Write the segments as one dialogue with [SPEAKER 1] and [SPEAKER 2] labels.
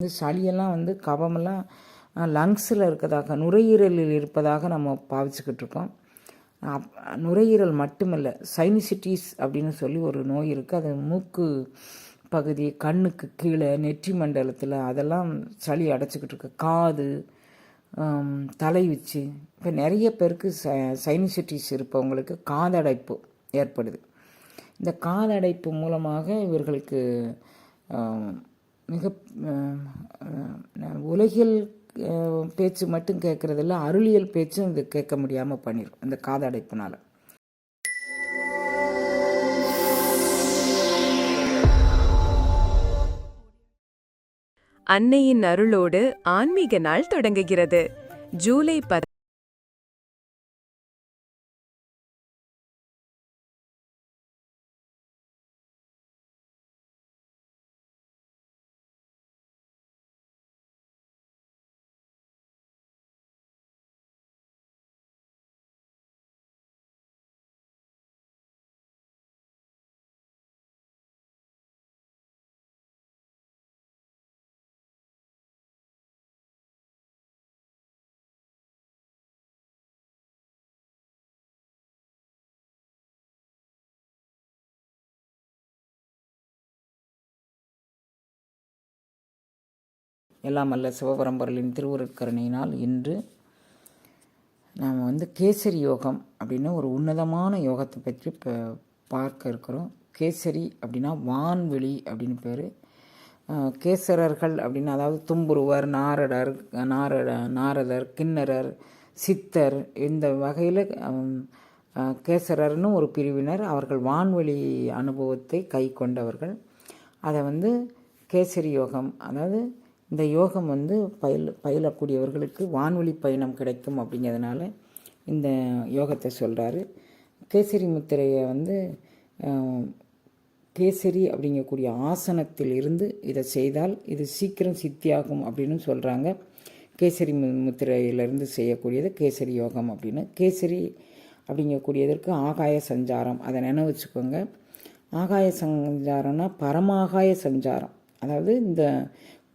[SPEAKER 1] வந்து சளியெல்லாம் வந்து கபமெல்லாம் லங்ஸில் இருக்கதாக நுரையீரலில் இருப்பதாக நம்ம பாவிச்சுக்கிட்டு இருக்கோம். நுரையீரல் மட்டுமில்லை சைனிசிட்டிஸ் அப்படின்னு சொல்லி ஒரு நோய் இருக்குது அது மூக்கு பகுதி கண்ணுக்கு கீழே நெற்றி மண்டலத்தில் அதெல்லாம் சளி அடைச்சிக்கிட்டு இருக்கு. காது தலை உச்சி இப்போ நிறைய பேருக்கு ச சைனிசிட்டிஸ் இருப்பவங்களுக்கு காதடைப்பு ஏற்படுது. இந்த காதடைப்பு மூலமாக இவர்களுக்கு மிக உலகியல் பேச்சு மட்டும் கேட்குறதில்ல அருளியல் பேச்சும் இது கேட்க முடியாமல் பண்ணிடும் இந்த காதடைப்புனால்
[SPEAKER 2] அன்னையின் அருளோடு ஆன்மீக நாள் தொடங்குகிறது. ஜூலை பத்
[SPEAKER 1] எல்லாம் அல்ல சிவபரம்பரலின் திருவுருட்கருணையினால் இன்று நாம் வந்து கேசரி யோகம் அப்படின்னு ஒரு உன்னதமான யோகத்தை பற்றி இப்போ பார்க்க இருக்கிறோம். கேசரி அப்படின்னா வான்வெளி அப்படின்னு பேர். கேசரர்கள் அப்படின்னு அதாவது தும்புருவர் நாரடர் நாரட நாரதர் கிண்ணரர் சித்தர் இந்த வகையில் கேசரர்னு ஒரு பிரிவினர் அவர்கள் வான்வெளி அனுபவத்தை கை கொண்டவர்கள். அதை வந்து கேசரி யோகம் அதாவது இந்த யோகம் வந்து பயில் பயிலக்கூடியவர்களுக்கு வான்வெளி பயணம் கிடைக்கும் அப்படிங்கிறதுனால இந்த யோகத்தை சொல்கிறாரு கேசரி முத்திரையை வந்து கேசரி அப்படிங்கக்கூடிய ஆசனத்தில் இருந்து இதை செய்தால் இது சீக்கிரம் சித்தியாகும் அப்படின்னு சொல்கிறாங்க கேசரி முத்திரையிலிருந்து செய்யக்கூடியது கேசரி யோகம் அப்படின்னு. கேசரி அப்படிங்கக்கூடியதற்கு ஆகாய சஞ்சாரம். அதை நினைவு வச்சுக்கோங்க. ஆகாய சஞ்சாரம்னா பரமாகாய சஞ்சாரம். அதாவது இந்த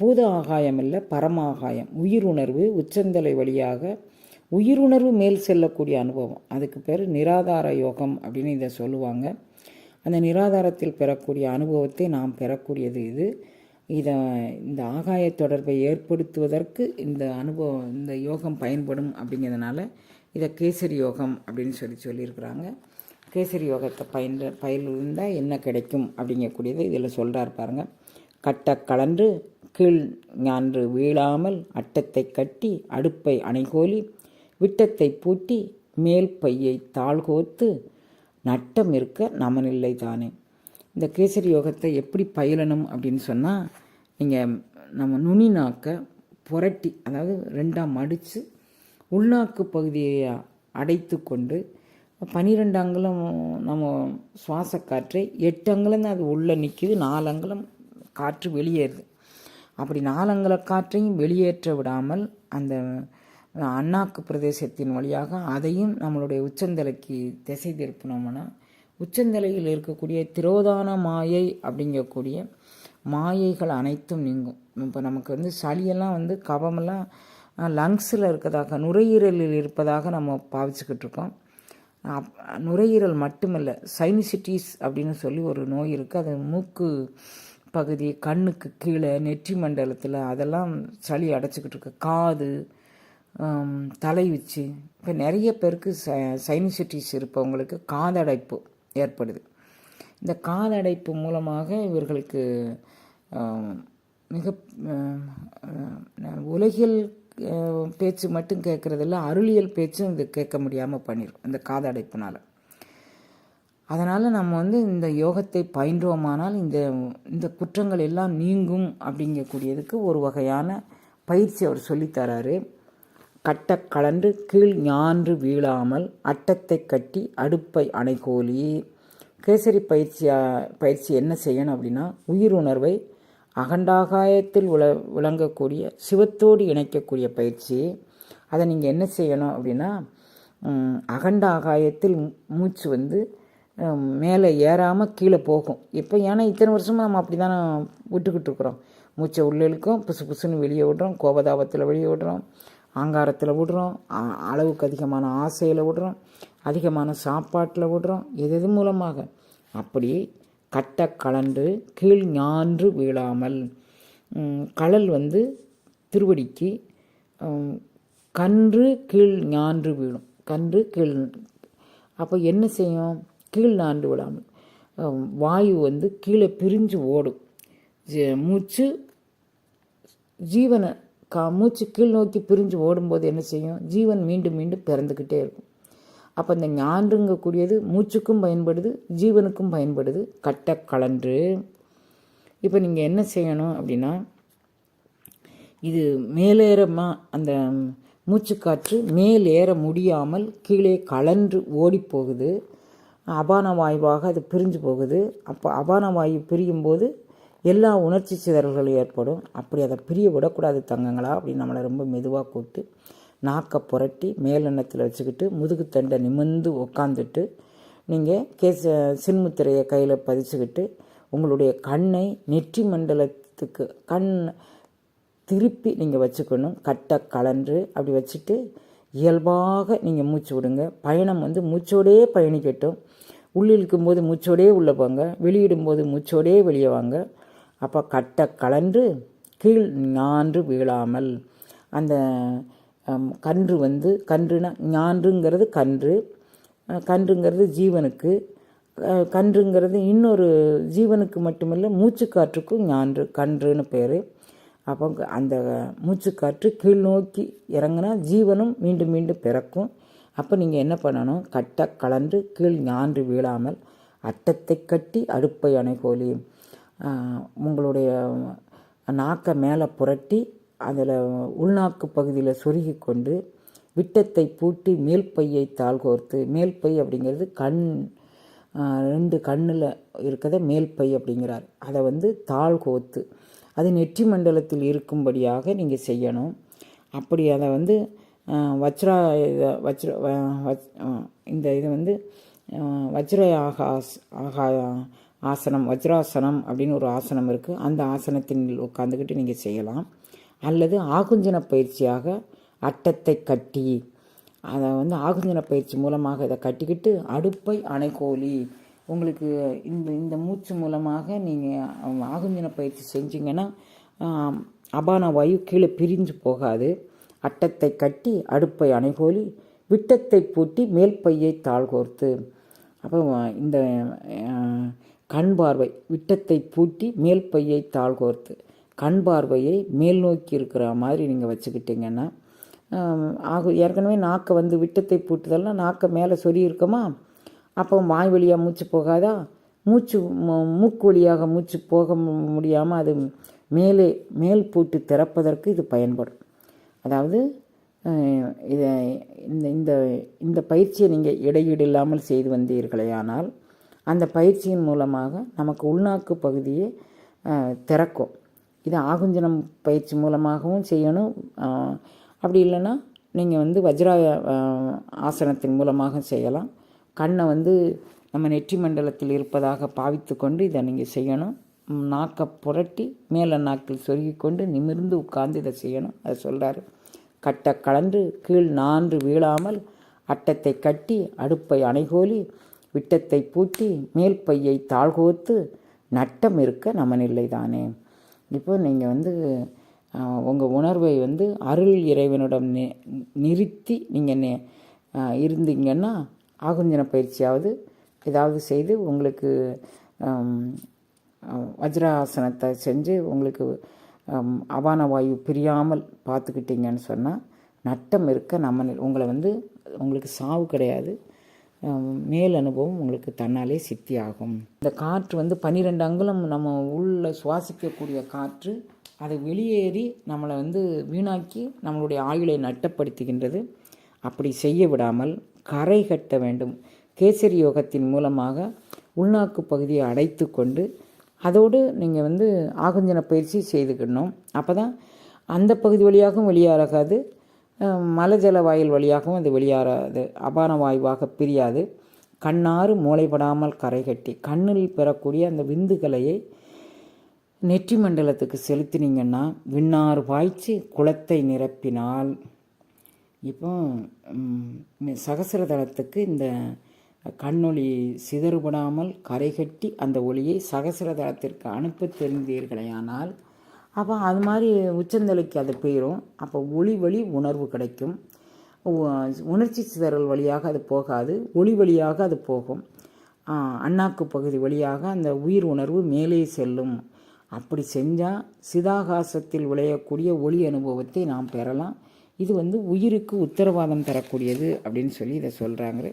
[SPEAKER 1] பூத ஆகாயம் இல்லை பரமாகாயம் உயிருணர்வு உச்சந்தலை வழியாக உயிருணர்வு மேல் செல்லக்கூடிய அனுபவம். அதுக்கு பேர் நிராதார யோகம் அப்படின்னு இதை சொல்லுவாங்க. அந்த நிராதாரத்தில் பெறக்கூடிய அனுபவத்தை நாம் பெறக்கூடியது இது. இதை இந்த ஆகாய தொடர்பை ஏற்படுத்துவதற்கு இந்த அனுபவம் இந்த யோகம் பயன்படும் அப்படிங்கிறதுனால இதை கேசரி யோகம் அப்படின்னு சொல்லி சொல்லியிருக்கிறாங்க. கேசரி யோகத்தை பயின்ற பயிலிருந்தால் என்ன கிடைக்கும் அப்படிங்கக்கூடியதை இதில் சொல்கிறார் பாருங்க. கட்ட கலன்று கீழ் ஞான்று வீழாமல் அட்டத்தை கட்டி அடுப்பை அணைகோலி விட்டத்தை பூட்டி மேல் பையை தாழ்கோத்து நட்டம் இருக்க நமனில்லை தானே. இந்த கேசரி யோகத்தை எப்படி பயிலணும் அப்படின்னு சொன்னால் நீங்கள் நம்ம நுனி நாக்கை புரட்டி அதாவது ரெண்டாக மடித்து உள்நாக்கு பகுதியை அடைத்து கொண்டு பனிரெண்டு அங்குலம் நம்ம சுவாச காற்றை எட்டு அங்குலம் அது உள்ளே நிற்கிது நாலு அங்குலம் காற்று வெளியேறுது. அப்படி நாலங்கல காற்றையும் வெளியேற்ற விடாமல் அந்த அண்ணாக்கு பிரதேசத்தின் வழியாக அதையும் நம்மளுடைய உச்சந்தலைக்கு திசை திருப்பினோம்னா உச்சந்தலையில் இருக்கக்கூடிய திரோதான மாயை அப்படிங்கக்கூடிய மாயைகள் அனைத்தும் நீங்கும். இப்போ நமக்கு வந்து சளியெல்லாம் வந்து கபமெல்லாம் லங்ஸில் இருக்கதாக நுரையீரலில் இருப்பதாக நம்ம பாவிச்சுக்கிட்டு இருக்கோம். அப் நுரையீரல் மட்டுமல்ல சைனிசிட்டிஸ் அப்படின்னு சொல்லி ஒரு நோய் இருக்குது அது மூக்கு பகுதி கண்ணுக்கு கீழே நெற்றி மண்டலத்தில் அதெல்லாம் சளி அடைச்சிக்கிட்டு இருக்கு. காது தலை உச்சி இப்போ நிறைய பேருக்கு ச சைனிசிட்டிஸ் இருப்பவங்களுக்கு காதடைப்பு ஏற்படுது. இந்த காதடைப்பு மூலமாக இவர்களுக்கு மிக உலகியல் பேச்சு மட்டும் கேட்குறதில்ல அருளியல் பேச்சும் இது கேட்க முடியாமல் பண்ணிடும் இந்த காதடைப்புனால். அதனால் நம்ம வந்து இந்த யோகத்தை பயின்றோமானால் இந்த இந்த குற்றங்கள் எல்லாம் நீங்கும் அப்படிங்கக்கூடியதுக்கு ஒரு வகையான பயிற்சி அவர் சொல்லித்தராரு. கட்ட கலன்று கீழ் ஞான்று வீழாமல் அட்டத்தை கட்டி அடுப்பை அணைகோலி கேசரி பயிற்சியா பயிற்சி என்ன செய்யணும் அப்படின்னா உயிருணர்வை அகண்டாகாயத்தில் உல விளங்கக்கூடிய சிவத்தோடு இணைக்கக்கூடிய பயிற்சி. அதை நீங்கள் என்ன செய்யணும் அப்படின்னா அகண்டாகாயத்தில் மூச்சு வந்து மேலே ஏறாமல் கீழே போகும். இப்போ ஏன்னா இத்தனை வருஷமாக நம்ம அப்படி தானே விட்டுக்கிட்டு இருக்கிறோம். மூச்சை உள்ளே இழுக்கும் புசு புசுன்னு வெளியே விடுறோம் கோபதாபத்தில் வெளியே விடுறோம் ஆங்காரத்தில் விடுறோம் அளவுக்கு அதிகமான ஆசையில் விடுறோம் அதிகமான சாப்பாட்டில் விடுறோம் எது எது மூலமாக? அப்படி கட்ட கலண்டு கீழ் ஞான்று வீழாமல் கடல் வந்து திருவடிக்கு கன்று கீழ் ஞான்று வீழும். கன்று கீழ் அப்போ என்ன செய்யும்? கீழ் நாண்டு விடாமல் வாயு வந்து கீழே பிரிஞ்சு ஓடும். மூச்சு ஜீவனை கா மூச்சு கீழ் நோக்கி பிரிஞ்சு ஓடும்போது என்ன செய்யும்? ஜீவன் மீண்டும் மீண்டும் பிறந்துக்கிட்டே இருக்கும். அப்போ இந்த ஞான்றுங்கக்கூடியது மூச்சுக்கும் பயன்படுது ஜீவனுக்கும் பயன்படுது. கட்ட கலன்று. இப்போ நீங்கள் என்ன செய்யணும் அப்படின்னா இது மேலேறமா அந்த மூச்சுக்காற்று மேலேற முடியாமல் கீழே கலன்று ஓடி போகுது அபான வாயுவாக அது பிரிஞ்சு போகுது. அப்போ அபான வாயு பிரியும் போது எல்லா உணர்ச்சி சிதறல்களும் ஏற்படும். அப்படி அதை பிரிய விடக்கூடாது தங்கங்களா அப்படின்னு நம்மளை ரொம்ப மெதுவாக கூப்பிட்டு நாக்கை புரட்டி மேலெண்ணத்தில் வச்சுக்கிட்டு முதுகுத்தண்டை நிமிர்ந்து உக்காந்துட்டு நீங்கள் கேச சின்முத்திரையை கையில் பதிச்சுக்கிட்டு உங்களுடைய கண்ணை நெற்றி மண்டலத்துக்கு கண் திருப்பி நீங்கள் வச்சுக்கணும். கட்டை கலன்று அப்படி வச்சுட்டு இயல்பாக நீங்கள் மூச்சு விடுங்க. பயணம் வந்து மூச்சோடே பயணிக்கட்டும். உள்ளிழுக்கும் போது மூச்சோடே உள்ளே போங்க. வெளியிடும்போது மூச்சோடே வெளியே வாங்க. அப்போ கட்ட கலன்று கீழ் ஞான்று வீழாமல். அந்த கன்று வந்து கன்றுனா ஞான்றுங்கிறது கன்று கன்றுங்கிறது ஜீவனுக்கு கன்றுங்கிறது இன்னொரு ஜீவனுக்கு மட்டுமில்லை மூச்சுக்காற்றுக்கும் ஞான்று கன்றுன்னு பேர். அப்போ அந்த மூச்சுக்காற்று கீழ் நோக்கி இறங்குனா ஜீவனும் மீண்டும் மீண்டும் பிறக்கும். அப்போ நீங்கள் என்ன பண்ணணும்? கட்ட கலன்று கீழ் ஞான்று வீழாமல் அட்டத்தை கட்டி அடுப்பை அணைகோலி உங்களுடைய நாக்கை மேலே புரட்டி அதில் உள்நாக்கு பகுதியில் சொருகி கொண்டு விட்டத்தை பூட்டி மேல் பையை தாழ் கோர்த்து மேல் பை அப்படிங்கிறது கண் ரெண்டு கண்ணில் இருக்கிறத மேல் பை அப்படிங்கிறார். அதை வந்து தாழ்கோத்து அது நெற்றி மண்டலத்தில் இருக்கும்படியாக நீங்கள் செய்யணும். அப்படி அதை வந்து வஜ்ரா இத வஜ்ர வ- இந்த இது வந்து வஜ்ர ஆகாஸ் ஆகா ஆசனம் வஜ்ராசனம் அப்படின்னு ஒரு ஆசனம் இருக்குது அந்த ஆசனத்தின் உட்காந்துக்கிட்டு நீங்கள் செய்யலாம். அல்லது ஆகுஞ்சன பயிற்சியாக அட்டத்தை கட்டி அதை வந்து ஆகுஞ்சன பயிற்சி மூலமாக இதை கட்டிக்கிட்டு அடுப்பை அணைக்கோலி உங்களுக்கு இந்த இந்த மூச்சு மூலமாக நீங்கள் ஆகுஞ்சன பயிற்சி செஞ்சீங்கன்னா அபான வாயு கீழே பிரிஞ்சு போகாது. அட்டத்தை கட்டி அடுப்பை அணைகோலி விட்டத்தை பூட்டி மேல் பையை தாழ்கோர்த்து அப்போ இந்த கண் பார்வை விட்டத்தை பூட்டி மேல் பையை தாழ்கோர்த்து கண் பார்வையை மேல் நோக்கி இருக்கிற மாதிரி நீங்கள் வச்சுக்கிட்டீங்கன்னா ஆம், ஆகு ஏற்கனவே நாக்கை வந்து விட்டத்தை பூட்டுதெல்லாம் நாக்கை மேலே சொறி இருக்கோமா? அப்போ வாய் வழியாக மூச்சு போகாதா? மூச்சு மூ- மூக்கு வழியாக மூச்சு போக முடியாமல் அது மேலே மேல் பூட்டு திறப்பதற்கு இது பயன்படும். அதாவது இதை இந்த இந்த இந்த பயிற்சியை நீங்கள் இடையீடு இல்லாமல் செய்து வந்தீர்களேயானால் அந்த பயிற்சியின் மூலமாக நமக்கு உள்நாக்கு பகுதியை திறக்கும். இது ஆகுஞ்சனம் பயிற்சி மூலமாகவும் செய்யணும். அப்படி இல்லைன்னா நீங்கள் வந்து வஜ்ரா ஆசனத்தின் மூலமாக செய்யலாம். கண்ணை வந்து நம்ம நெற்றி மண்டலத்தில் இருப்பதாக பாவித்து கொண்டு இதை நீங்கள் செய்யணும். நாக்கை புரட்டி மேலே நாக்கில் சொருகி கொண்டு நிமிர்ந்து உட்கார்ந்து இதை செய்யணும். அதை சொல்கிறாரு கட்ட கலன்று கீழ் நான்று வீழாமல் அட்டத்தை கட்டி அடுப்பை அணைகோலி விட்டத்தை பூட்டி மேல் பையை தாழ்கோத்து நட்டம் இருக்க நமனில்லை தானே. இப்போ நீங்கள் வந்து உங்கள் உணர்வை வந்து அருள் இறைவனிடம் நிறுத்தி நீங்கள் இருந்தீங்கன்னா ஆகுஞ்சன பயிற்சியாவது ஏதாவது செய்து உங்களுக்கு வஜ்ராசனத்தை செஞ்சு உங்களுக்கு ஆம், அபான வாயு பிரியாமல் பார்த்துக்கிட்டீங்கன்னு சொன்னால் நட்டம் இருக்க நம்ம உங்களை வந்து உங்களுக்கு சாவு கிடையாது. மேல் அனுபவம் உங்களுக்கு தன்னாலே சித்தி ஆகும் இந்த காற்று வந்து பன்னிரெண்டு அங்குலம் நம்ம உள்ள சுவாசிக்கக்கூடிய காற்று அதை வெளியேறி நம்மளை வந்து வீணாக்கி நம்மளுடைய ஆயுளை நட்டப்படுத்துகின்றது. அப்படி செய்ய விடாமல் கரை கட்ட வேண்டும். கேசரி யோகத்தின் மூலமாக உள்நாக்கு பகுதியை அடைத்து கொண்டு அதோடு நீங்கள் வந்து ஆகுஞ்சன பயிற்சி செய்துக்கணும். அப்போ தான் அந்த பகுதி வழியாகவும் வெளியாகாது மலஜல வாயில் வழியாகவும் அது வெளியாகாது அபான வாயுவாக பிரியாது. கண்ணாறு மூளைப்படாமல் கரை கட்டி கண்ணில் பெறக்கூடிய அந்த விந்துகளையை நெற்றி மண்டலத்துக்கு செலுத்தினீங்கன்னா விண்ணாறு பாய்ச்சி குளத்தை நிரப்பினால் இப்போ சகசிரதளத்துக்கு இந்த கண்ணொளி சிதறுபடாமல் கரைகட்டி அந்த ஒளியை சகசிரதளத்திற்கு அனுப்ப தெரிந்தீர்களேயானால் அப்போ அது மாதிரி உச்சந்தலைக்கு அது போயிடும் அப்போ ஒளி வழி உணர்வு கிடைக்கும். உணர்ச்சி சிதறல் வழியாக அது போகாது. ஒளி வழியாக அது போகும். அண்ணாக்கு பகுதி வழியாக அந்த உயிர் உணர்வு மேலே செல்லும். அப்படி செஞ்சால் சிதாகாசத்தில் விளையக்கூடிய ஒளி அனுபவத்தை நாம் பெறலாம். இது வந்து உயிருக்கு உத்தரவாதம் தரக்கூடியது அப்படின்னு சொல்லி இதை சொல்கிறாங்க